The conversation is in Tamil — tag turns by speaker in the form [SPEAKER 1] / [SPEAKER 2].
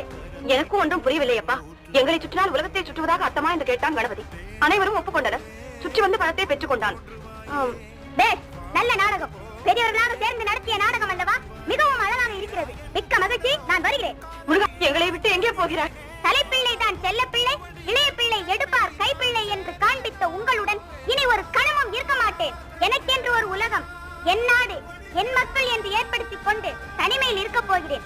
[SPEAKER 1] புரியவில்லை
[SPEAKER 2] எனக்கும் ஒன்றும் புரியவில்லையப்பா. எங்களை சுற்றினால் உலகத்தை சுற்றுவதாக அர்த்தமா என்று கேட்டான் கணபதி. அனைவரும் ஒப்புக்கொண்டனர். சுற்றி வந்து பணத்தை பெற்றுக் கொண்டான்.
[SPEAKER 1] நல்ல நாடகம். பெரியவர்களாக சேர்ந்து நடத்திய நாடகம் அல்லவா? மிகவும் அழகாக இருக்கிறது. மிக்க மகிழ்ச்சி. நான் வருகிறேன்.
[SPEAKER 2] முருகா எங்களை விட்டு எங்கே போகிறார்
[SPEAKER 1] தலைப்பிள்ளை தான் செல்ல பிள்ளை இளைய பிள்ளை எடுப்பார் கைப்பிள்ளை என்று காண்பித்த உங்களுடன் இனி ஒரு கணமும் இருக்க மாட்டேன். எனக்கென்று ஒரு உலகம் என் நாடு என் மக்கள் என்று ஏற்படுத்திக் கொண்டு தனிமையில் இருக்க போகிறேன்.